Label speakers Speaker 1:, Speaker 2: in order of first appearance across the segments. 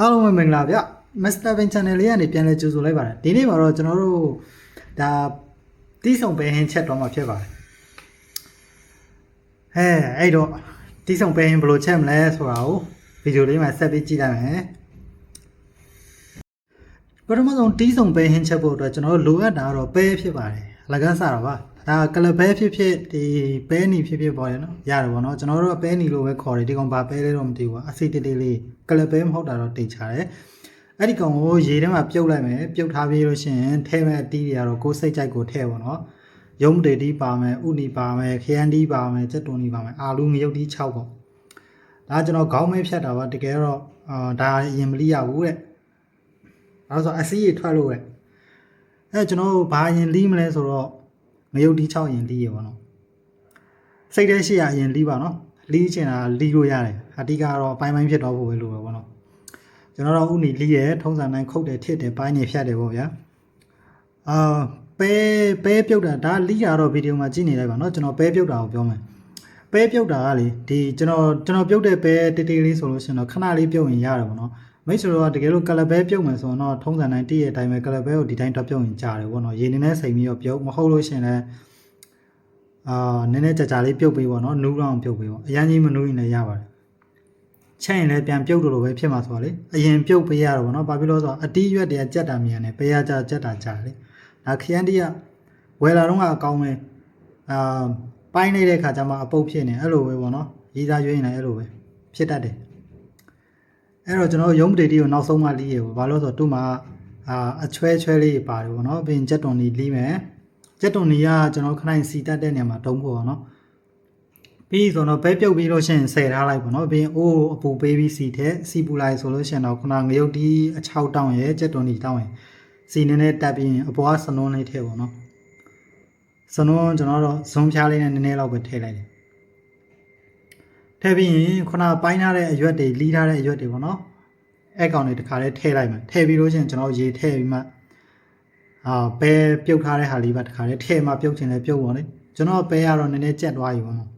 Speaker 1: အားလုံးပဲမင်္ဂလာဗျ Master Bean Channel လေးကနေပြန်လည်ကြိုဆိုလိုက်ပါတယ်ဒီနေ့မှာတော့ကျွန်တော်တို့ဒါတီးဆောင်ပဲဟင်းချက်တော့မှာဖြစ်ပါတယ်ဟဲအဲ့တော့တီးဆောင်ပဲဟင်းဘယ်လိုချက်မလဲဆိုတာကိုဗီဒီယိုလေးမှာဆက်ပြီးကြည့်လိုက်မယ်ပထမဆုံးတီးဆောင်ပဲဟင်းချက်ဖို့အတွက်ကျွန်တော်တို့လိုအပ်တာကတော့ပဲဖြစ်ပါတယ်လကန်းစားတော့ပါ ဒါကလပဲဖြစ်ဖြစ်ဒီပဲနီဖြစ်ဖြစ်ပေါ့လေနော်ရတယ်ပေါ့နော်ကျွန်တော်တို့ကပဲနီလို့ပဲခေါ်တယ်ဒီကောင်ဘာပဲလဲတော့မသိဘူးအစိတ်တေးသေးလေးကလပဲမဟုတ်တာတော့တိတ်ချတယ်အဲ့ဒီကောင်ကိုရေထဲမှာပြုတ်လိုက်မယ်ပြုတ်ထားပြီးလို့ရှိရင်ထဲမဲ့အတီးတွေကတော့ကိုယ်စိတ်ကြိုက်ကိုထည့်ပေါ့နော်ရုံးတေတီးပါမယ်ဥနီပါမယ်ခရမ်းတီးပါမယ်ကြက်တုံတီးပါမယ်အာလူငရုတ်တီး6ပေါ့ဒါကျွန်တော်ခေါင်းမဲဖြတ်တာပါတကယ်တော့အာဒါရင်မလိရဘူးတဲ့ဒါဆိုအစီးရထွက်လို့တဲ့အဲကျွန်တော်ဘာရင်လီးမလဲဆိုတော့ ငရုတ်တီး6ရင်လီးရပါတော့စိတ်ထဲရှိရရင်လီးပါနော်လီးချင်တာလီးလို့ရတယ်အတိကတော့အပိုင်းပိုင်းဖြစ်တော့ဖို့ပဲလို့ပဲပေါ့နော်ကျွန်တော်တို့ဥနီလီးရထုံးစံတိုင်းခုတ်တယ်ထစ်တယ်ပိုင်းနေဖြတ်တယ်ပေါ့ဗျာအာပဲပဲပြုတ်တာဒါလီးရတော့ဗီဒီယိုမှာကြည့်နေလိုက်ပါနော်ကျွန်တော်ပဲပြုတ်တာကိုပြောမယ်ပဲပြုတ်တာကလေဒီကျွန်တော်ကျွန်တော်ပြုတ်တဲ့ပဲတေးတေးလေးဆိုလို့ရှိရင်တော့ခဏလေးပြုတ်ရင်ရတယ်ပေါ့နော် မိတ်ဆွေတို့ကတကယ်လို့ကလပဲပြုတ်မယ်ဆိုတော့ထုံးစံတိုင်းတည့်ရဲ့အတိုင်းပဲကလပဲကိုဒီတိုင်းတော့ပြုတ်ရင်ကြားတယ်ပေါ့နော်ရေနေနဲ့စိမ်ပြီးတော့ပြုတ်မဟုတ်လို့ရှိရင်လည်းအာနည်းနည်းကြာကြာလေးပြုတ်ပေးပေါ့နော်နူးတော့ပြုတ်ပေးပေါ့အရင်ကြီးမနူးရင်လည်းရပါတယ်ချက်ရင်လည်းပြန်ပြုတ်လို့လိုပဲဖြစ်မှာဆိုတော့လေအရင်ပြုတ်ပေးရတော့ဗောနော်ဘာဖြစ်လို့လဲဆိုတော့အတီးရွက်တွေကကြက်တာမြန်တယ်ပေးရကြကြက်တာကြာတယ်လေဒါခရမ်းတီးကဝယ်လာတော့ကအကောင်းပဲအာပိုင်းနေတဲ့ခါကျမှအပုတ်ဖြစ်နေအဲ့လိုပဲဗောနော်ရေးသားရွေးရင်လည်းအဲ့လိုပဲဖြစ်တတ်တယ် အဲ့တော့ကျွန်တော်ရုံးပတေတီကိုနောက်ဆုံးမှလီးရပေါ့ဘာလို့လဲဆိုတော့သူ့မှာအာအချွဲချွဲလေးပါတယ်ဗောနော်ပြီးရင်ကြက်တွန်လေးလီးမယ်ကြက်တွန်လေးကကျွန်တော်ခဏစီတက်တဲ့နေရာမှာတုံးဖို့ဗောနော်ပြီးဆိုတော့ပဲပြုတ်ပြီးလို့ရှိရင်ဆယ်ထားလိုက်ပေါ့နော်ပြီးရင်အိုးအပူပေးပြီးစီထဲစီပူလိုက်ဆိုလို့ရှိရင်တော့ခုနငရုတ်တီးအချောက်တောင်းရဲ့ကြက်တွန်တီတောင်းရဲ့စီနည်းနည်းတက်ပြီးရင်အပေါ်ကစနွန်းလေးထည့်ပေါ့နော်စနွန်းကျွန်တော်တို့ဇွန်ဖြားလေးနဲ့နည်းနည်းလောက်ပဲထည့်လိုက်တယ် ထည့်ပြီးရင်ခုနပိုင်းထားတဲ့အရွက်တွေလီးထားတဲ့အရွက်တွေပေါ့နော်အဲ့ကောင်တွေတခါလေးထည့်လိုက်မယ်ထည့်ပြီးလို့ရှိရင်ကျွန်တော်ရေထည့်ပြီးမှအာပဲပြုတ်ထားတဲ့ဟာလေးပါတခါလေးထည့်မှပြုတ်ချင်လဲပြုတ်ပါလေကျွန်တော်ပဲကတော့နည်းနည်းကြက်သွားပြီပေါ့နော်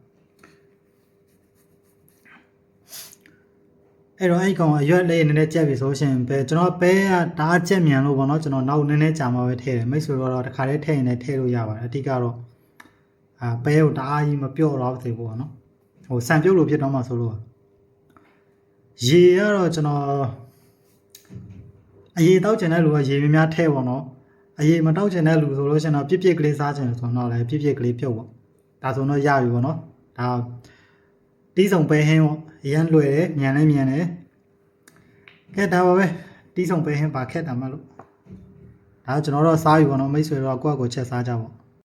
Speaker 1: အဲ့တော့အဲ့ကောင်အရွက်လေးနည်းနည်းကြက်ပြီဆိုရှင်ပဲကျွန်တော်ပဲကဓာတ်ကြက်မြန်လို့ပေါ့နော်ကျွန်တော်နောက်နည်းနည်းကြာမှပဲထည့်တယ်မိတ်ဆွေတော့တခါတည်းထည့်ရင်လည်းထည့်လို့ရပါတယ်အတိကတော့အာပဲကိုတအားကြီးမပြော့တော့သေးဘူးပေါ့နော် ဟိုဆန်ပြုတ်လို့ဖြစ်တော့မှဆိုလို့ရေကတော့ကျွန်တော်အရေတောက်ချင်တဲ့လူကရေများများထည့်ပေါ့နော်အရေမတောက်ချင်တဲ့လူဆိုလို့ရှင်တော့ပြစ်ပြစ်ကလေးစားချင်တယ်ဆိုတော့လည်းပြစ်ပြစ်ကလေးပြုတ်ပေါ့ဒါဆိုတော့ရပြီပေါ့နော်ဒါတီးဆောင်ပဲဟင်းပေါ့အရန်လွယ်တယ်မြန်လည်းမြန်တယ်ကဲဒါပါပဲတီးဆောင်ပဲဟင်းပါခက်တာမလို့ဒါကျွန်တော်တို့စားပြီပေါ့နော်မိတ်ဆွေတို့ကကိုယ့်အကိုချက်စားကြပေါ့